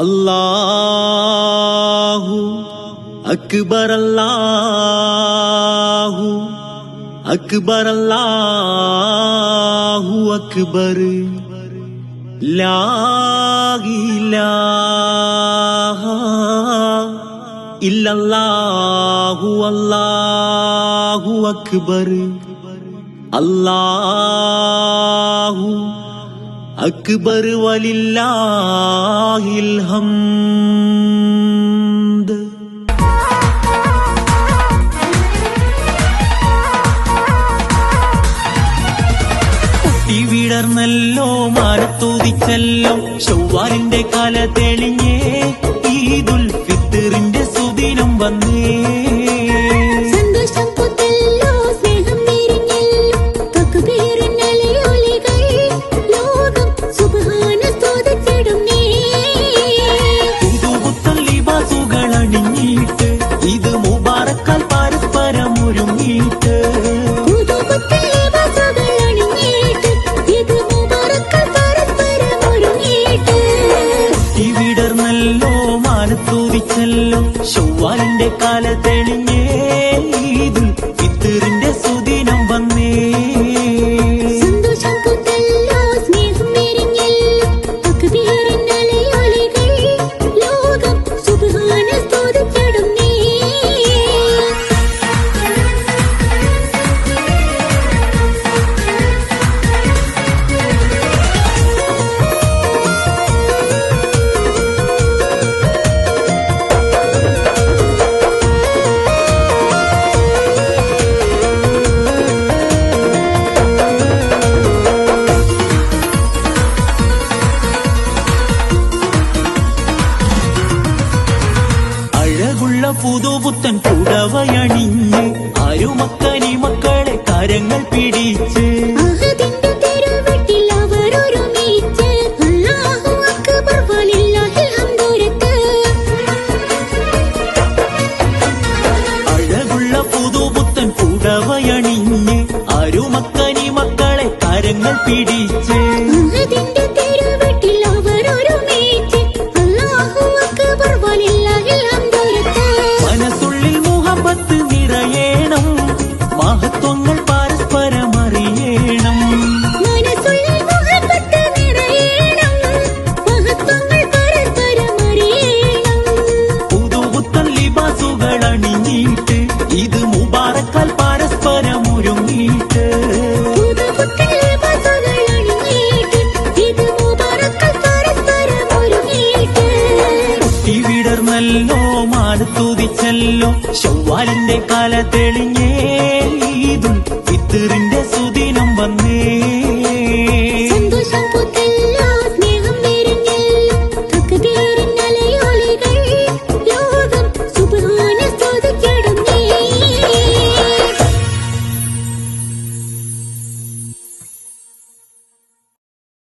அல்லாஹு அக்பர் அல்லாஹு அக்பர் அல்லாஹு அக்பர். இல்லல்லாஹு அல்லாஹு அக்பர். அல்லாஹு അക്ബർ വലില്ലാഹിൽഹം ോ കുട്ടി ചൊവ്വാലിന്റെ കല തെളിഞ്ഞേ വന്നല്ലോ ചൊവ്വാലിന്റെ കാലത്തെളിഞ്ഞേ ഉള്ള പുതുപുത്തൻ പുടവയണിഞ്ഞ് അരുമക്കനി മക്കളെ കരങ്ങൾ പിടിച്ച്. പുതുപുത്തൻ പുടവയണിഞ്ഞ് അരുമക്കനി മക്കളെ കരങ്ങൾ പിടിച്ച്. തൊഴുതല്ലോ മാനത്തുതിച്ചല്ലോ ചൊവ്വാലിന്റെ കല തെളിഞ്ഞേ ഈദുൽ